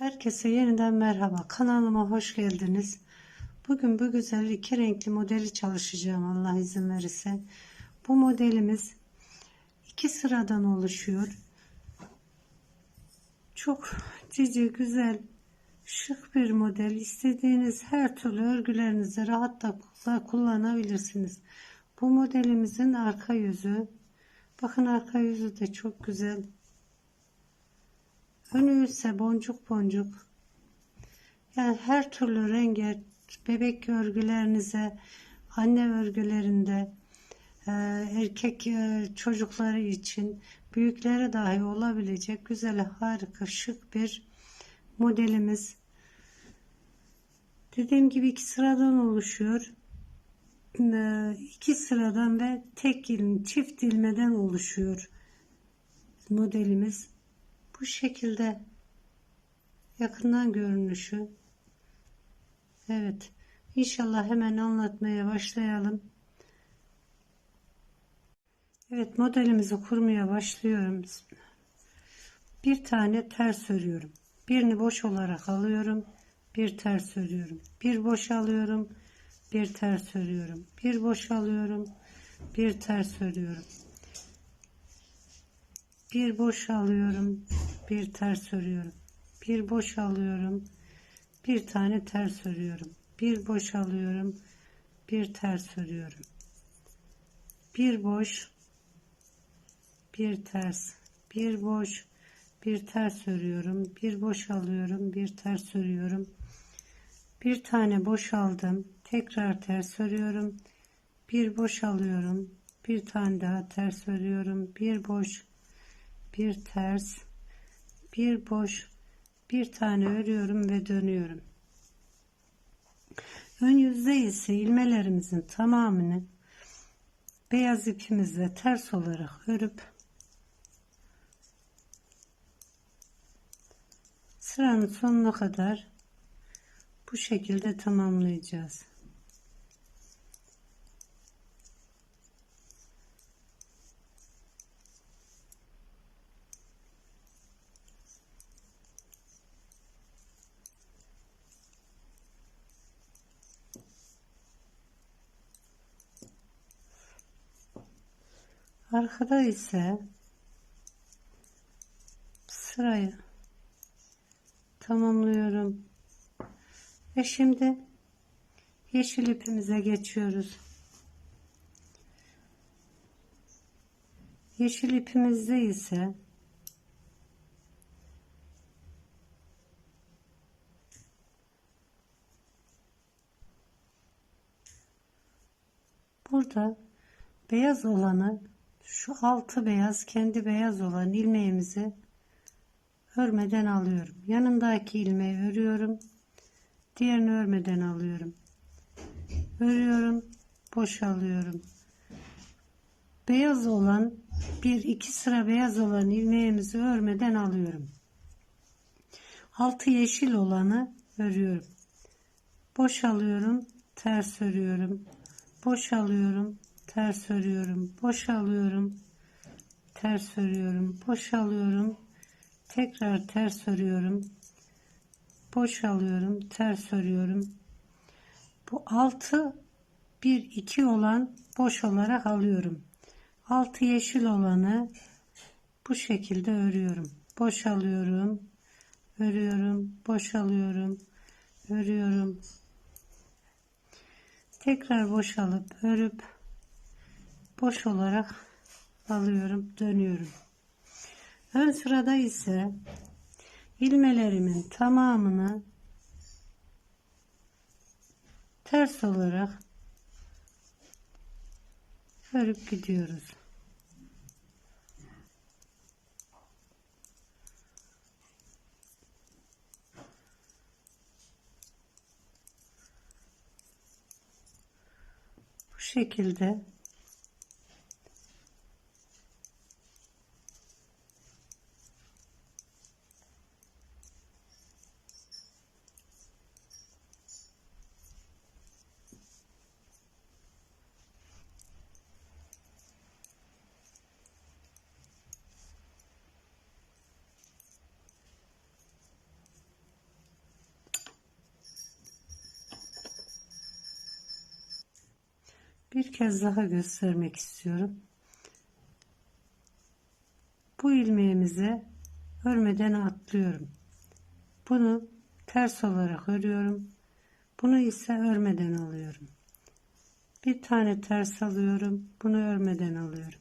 Herkese yeniden merhaba. Kanalıma hoş geldiniz. Bugün bu güzel iki renkli modeli çalışacağım Allah izin verirse. Bu modelimiz iki sıradan oluşuyor. Çok cici, güzel, şık bir model. İstediğiniz her türlü örgülerinizde rahatlıkla kullanabilirsiniz. Bu modelimizin arka yüzü. Bakın arka yüzü de çok güzel. Önü ise boncuk boncuk. Yani her türlü renge, bebek örgülerinize, anne örgülerinde, e, erkek e, çocukları için, büyüklere dahi olabilecek güzel, harika, şık bir modelimiz. Dediğim gibi iki sıradan oluşuyor. E, iki sıradan ve tek ilm, çift ilmeden oluşuyor modelimiz. Bu şekilde yakından görünüşü. Evet. İnşallah hemen anlatmaya başlayalım. Evet modelimizi kurmaya başlıyorum. Bir tane ters örüyorum. Birini boş olarak alıyorum. Bir ters örüyorum. Bir boş alıyorum. Bir ters örüyorum. Bir boş alıyorum. Bir ters örüyorum. Bir boş alıyorum. Bir ters örüyorum. Bir boş alıyorum. Bir tane ters örüyorum. Bir boş alıyorum. Bir ters örüyorum. Bir boş. Bir ters. Bir boş. Bir ters örüyorum. Bir boş alıyorum. Bir ters örüyorum. Bir tane boş aldım. Tekrar ters örüyorum. Bir boş alıyorum. Bir tane daha ters örüyorum. Bir boş bir ters bir boş bir tane örüyorum ve dönüyorum. Ön yüzde ise ilmelerimizin tamamını beyaz ipimizle ters olarak örüp sıranın sonuna kadar bu şekilde tamamlayacağız Arkada ise sırayı tamamlıyorum. Ve şimdi yeşil ipimize geçiyoruz. Yeşil ipimizde ise burada beyaz olanı şu altı beyaz kendi beyaz olan ilmeğimizi örmeden alıyorum. Yanındaki ilmeği örüyorum. Diğerini örmeden alıyorum. Örüyorum, boşalıyorum. Beyaz olan bir iki sıra beyaz olan ilmeğimizi örmeden alıyorum. Altı yeşil olanı örüyorum. Boşalıyorum, ters örüyorum. Boşalıyorum, ters örüyorum boşalıyorum. Ters örüyorum boşalıyorum. Tekrar ters örüyorum boşalıyorum ters örüyorum. Bu altı bir iki olan boş olarak alıyorum. Altı yeşil olanı bu şekilde örüyorum. Boşalıyorum örüyorum boşalıyorum örüyorum. Tekrar boşalıp örüp boş olarak alıyorum dönüyorum. Ön sırada ise ilmelerimin tamamını ters olarak örüp gidiyoruz. Bu şekilde Bir kez daha göstermek istiyorum. Bu ilmeğimizi örmeden atlıyorum. Bunu ters olarak örüyorum. Bunu ise örmeden alıyorum. Bir tane ters alıyorum. Bunu örmeden alıyorum.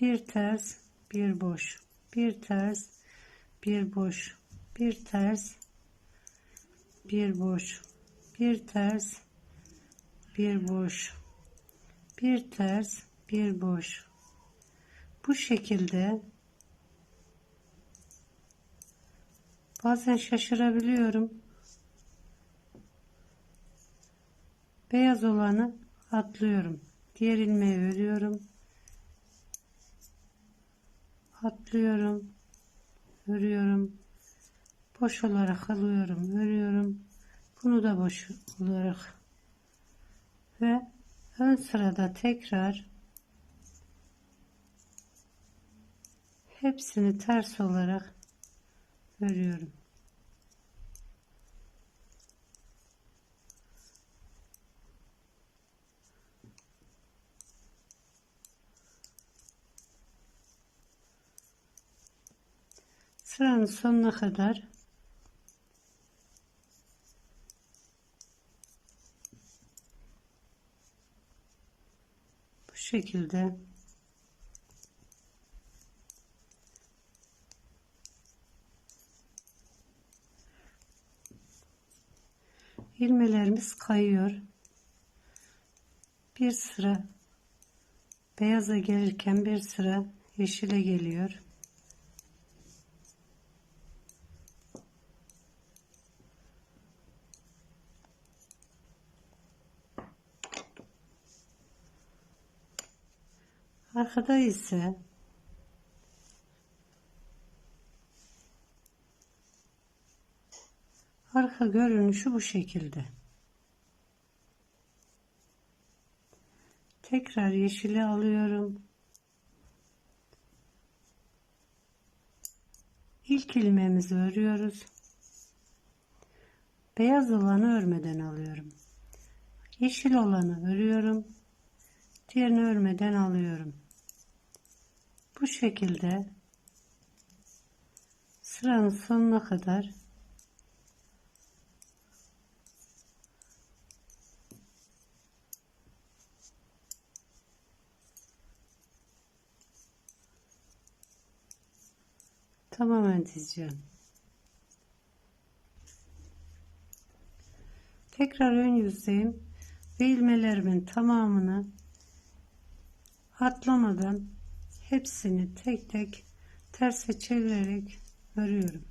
Bir ters, bir boş. Bir ters, bir boş. Bir ters, bir boş. Bir ters, bir boş. Bir ters, bir boş. Bu şekilde bazen şaşırabiliyorum. Beyaz olanı atlıyorum. Diğer ilmeği örüyorum. Atlıyorum. Örüyorum. Boş olarak alıyorum. Örüyorum. Bunu da boş olarak ve ön sırada tekrar hepsini ters olarak örüyorum. Sıranın sonuna kadar bu şekilde ilmelerimiz kayıyor. Bir sıra beyaza gelirken bir sıra yeşile geliyor. Arkada ise arka görünüşü bu şekilde. Tekrar yeşili alıyorum. İlk ilmeğimizi örüyoruz. Beyaz olanı örmeden alıyorum. Yeşil olanı örüyorum. Diğerini örmeden alıyorum. Bu şekilde sıranın sonuna kadar tamamen dizeceğim. Tekrar ön yüzdeyim ve ilmelerimin tamamını atlamadan hepsini tek tek terse çevirerek örüyorum.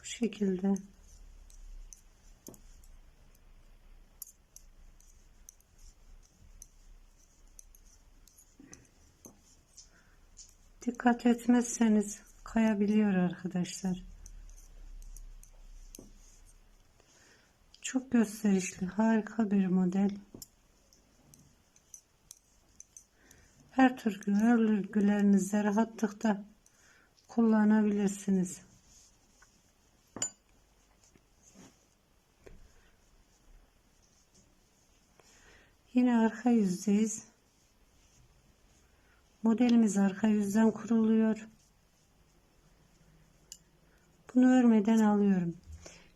Bu şekilde dikkat etmezseniz kayabiliyor arkadaşlar. Gösterişli, harika bir model. Her tür örgülerinizde rahatlıkla kullanabilirsiniz. Yine arka yüzdeyiz. Modelimiz arka yüzden kuruluyor. Bunu örmeden alıyorum.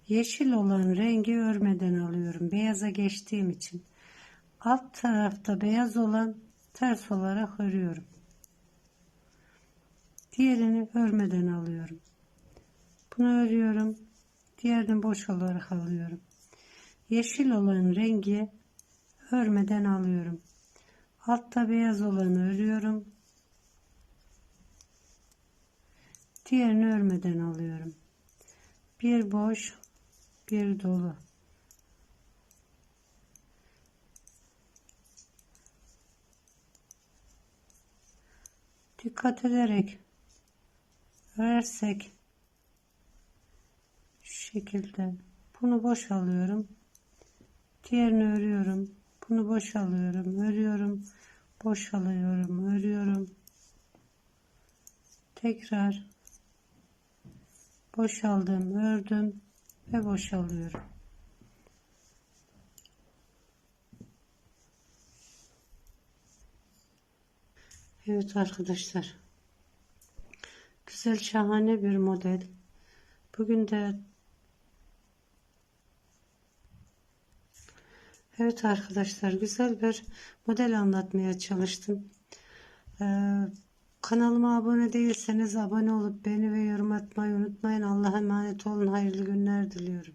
Yeşil olan rengi örmeden alıyorum. Beyaza geçtiğim için. Alt tarafta beyaz olan ters olarak örüyorum. Diğerini örmeden alıyorum. Bunu örüyorum. Diğerini boş olarak alıyorum. Yeşil olan rengi örmeden alıyorum. Altta beyaz olanı örüyorum. Diğerini örmeden alıyorum. Bir boş, bir dolu. Dikkat ederek örersek şu şekilde bunu boş alıyorum. Diğerini örüyorum. Bunu boş alıyorum. Örüyorum. Boş alıyorum. Örüyorum. Tekrar boşaldım. Ördüm ve boşalıyorum. Evet arkadaşlar. Güzel şahane bir model. Bugün de Evet arkadaşlar güzel bir model anlatmaya çalıştım. Ee, kanalıma abone değilseniz abone olup beni ve yorum atmayı unutmayın. Allah'a emanet olun. Hayırlı günler diliyorum.